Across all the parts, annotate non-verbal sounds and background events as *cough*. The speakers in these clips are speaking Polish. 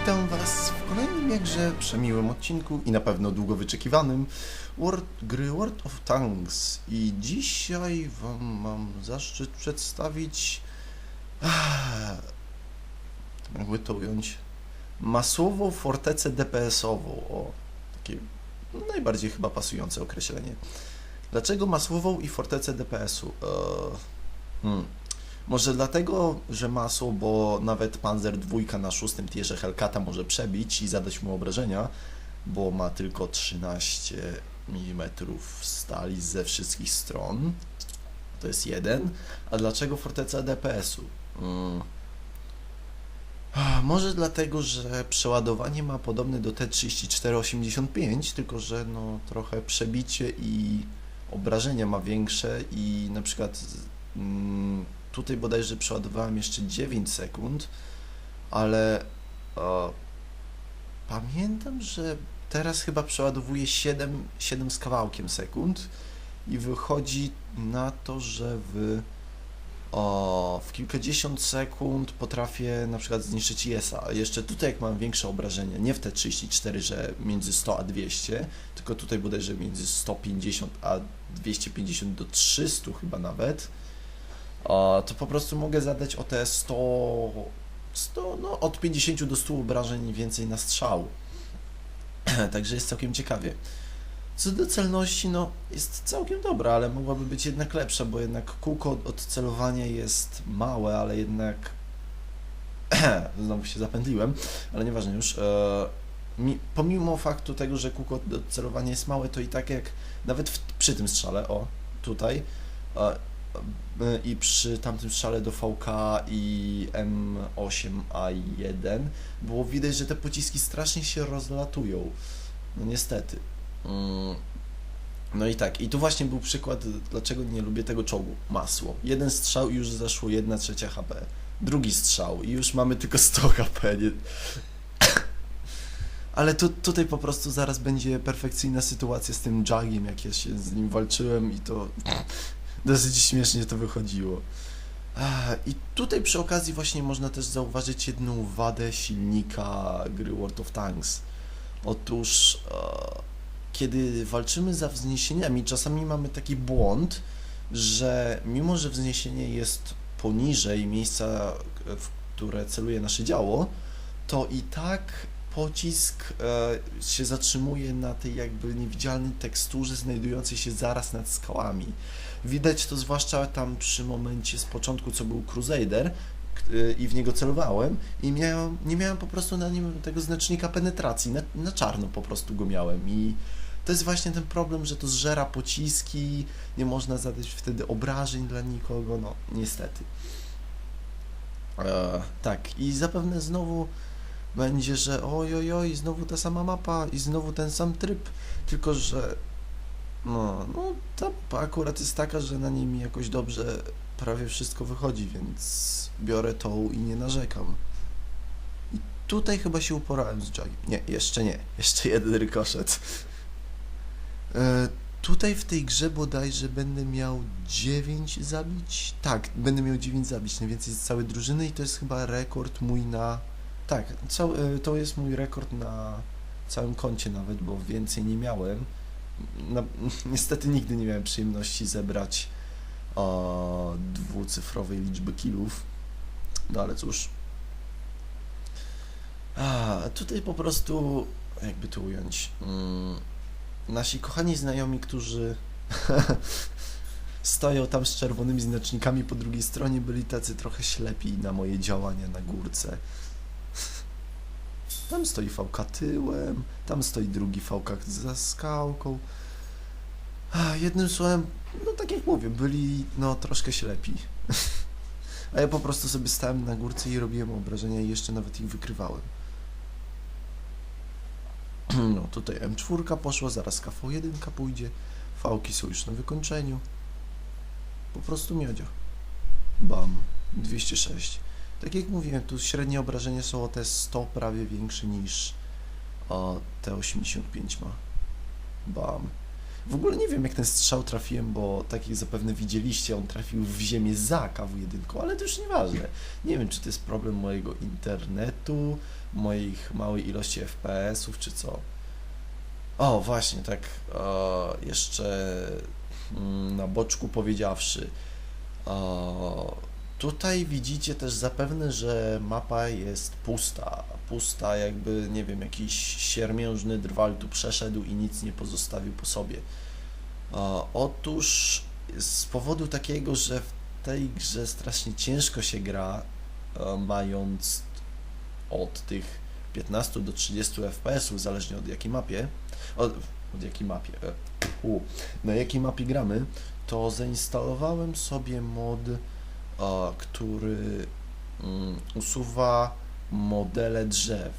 Witam Was w kolejnym jakże przemiłym odcinku i na pewno długo wyczekiwanym World, gry World of Tanks. I dzisiaj Wam mam zaszczyt przedstawić, ah, jakby to ująć, masową fortecę DPS-ową. O, takie najbardziej chyba pasujące określenie. Dlaczego masową i fortecę DPS-u? Eee, hmm. Może dlatego, że masło, bo nawet Panzer II na szóstym tierze Hellcata może przebić i zadać mu obrażenia, bo ma tylko 13 mm stali ze wszystkich stron. To jest jeden. A dlaczego forteca DPS-u? Mm. Ah, *sighs* Może dlatego, że przeładowanie ma podobne do T-34-85, tylko że no trochę przebicie i obrażenia ma większe i na przykład mm, tutaj bodajże przeładowałem jeszcze 9 sekund, ale e, pamiętam, że teraz chyba przeładowuję 7, 7 z kawałkiem sekund i wychodzi na to, że w, o, w kilkadziesiąt sekund potrafię na przykład zniszczyć IS-a. Jeszcze tutaj jak mam większe obrażenia, nie w te 34, że między 100 a 200, tylko tutaj bodajże między 150 a 250 do 300 chyba nawet, o, to po prostu mogę zadać o te 100, 100 no od 50 do 100 obrażeń więcej na strzał. *clears throat* Także jest całkiem ciekawie. Co do celności, no jest całkiem dobra, ale mogłaby być jednak lepsza, bo jednak kółko od celowania jest małe, ale jednak *clears throat* znowu się zapędliłem, ale nieważne już. E, mi, pomimo faktu tego, że kółko do celowania jest małe, to i tak jak nawet w, przy tym strzale, o tutaj, e, i przy tamtym strzale do VK i M8A1 było widać, że te pociski strasznie się rozlatują. No niestety. Mm. No i tak, i tu właśnie był przykład, dlaczego nie lubię tego czołgu. Masło. Jeden strzał i już zeszło 1 trzecia HP. Drugi strzał i już mamy tylko 100 HP. Nie... *coughs* Ale tu, tutaj po prostu zaraz będzie perfekcyjna sytuacja z tym Jagiem, jak ja się z nim walczyłem i to dosyć śmiesznie to wychodziło. I tutaj przy okazji właśnie można też zauważyć jedną wadę silnika gry World of Tanks. Otóż e, kiedy walczymy za wzniesieniami, czasami mamy taki błąd, że mimo, że wzniesienie jest poniżej miejsca, w które celuje nasze działo, to i tak pocisk e, się zatrzymuje na tej jakby niewidzialnej teksturze znajdującej się zaraz nad skałami. Widać to zwłaszcza tam przy momencie z początku, co był Crusader y, i w niego celowałem i miałem, nie miałem po prostu na nim tego znacznika penetracji, na, na czarno po prostu go miałem i to jest właśnie ten problem, że to zżera pociski, nie można zadać wtedy obrażeń dla nikogo, no niestety. E, tak, i zapewne znowu będzie, że oj, oj, oj, znowu ta sama mapa i znowu ten sam tryb, tylko że no, no ta mapa akurat jest taka, że na niej mi jakoś dobrze prawie wszystko wychodzi, więc biorę tą i nie narzekam. I tutaj chyba się uporałem z Jagiem. Nie, jeszcze nie. Jeszcze jeden rykoszet. E, tutaj w tej grze bodajże będę miał 9 zabić. Tak, będę miał 9 zabić, najwięcej z całej drużyny i to jest chyba rekord mój na... Tak, e, to jest mój rekord na całym koncie nawet, bo więcej nie miałem. *laughs* Niestety nigdy nie miałem przyjemności zebrać o, dwucyfrowej liczby killów. No ale cóż. A, tutaj po prostu, jakby to ująć, mm, nasi kochani znajomi, którzy *laughs* stoją tam z czerwonymi znacznikami po drugiej stronie, byli tacy trochę ślepi na moje działania na górce. Tam stoi VK tyłem, tam stoi drugi VK za skałką. Jednym słowem, no tak jak mówię, byli no troszkę ślepi. *laughs* A ja po prostu sobie stałem na górce i robiłem obrażenia i jeszcze nawet ich wykrywałem. *clears throat* No tutaj M4 poszła, zaraz KV1 pójdzie. Fałki są już na wykończeniu. Po prostu miodzio. Bam. 206. Tak jak mówiłem, tu średnie obrażenia są o te 100 prawie większe niż o te 85 ma. Bam. W ogóle nie wiem, jak ten strzał trafiłem, bo tak jak zapewne widzieliście, on trafił w ziemię za KW1, ale to już nieważne. Nie wiem, czy to jest problem mojego internetu, moich małej ilości FPS-ów, czy co. O, właśnie, tak e, jeszcze mm, na boczku powiedziawszy. E, tutaj widzicie też zapewne, że mapa jest pusta. Pusta, jakby, nie wiem, jakiś siermiężny drwal tu przeszedł i nic nie pozostawił po sobie. Otóż z powodu takiego, że w tej grze strasznie ciężko się gra, e, mając od tych 15 do 30 FPS-ów, zależnie od jakiej mapie, od, od jakiej mapie, e, u, na jakiej mapie gramy, to zainstalowałem sobie mod, który mm, usuwa modele drzew.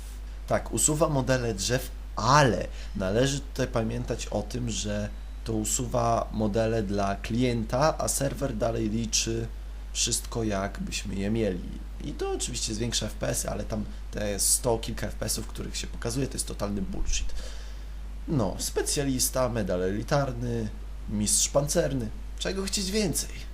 Tak, usuwa modele drzew, ale należy tutaj pamiętać o tym, że to usuwa modele dla klienta, a serwer dalej liczy wszystko jakbyśmy je mieli. I to oczywiście zwiększa FPS, ale tam te 100 kilka FPS-ów, których się pokazuje, to jest totalny bullshit. No, specjalista, medal elitarny, mistrz pancerny. Czego chcieć więcej?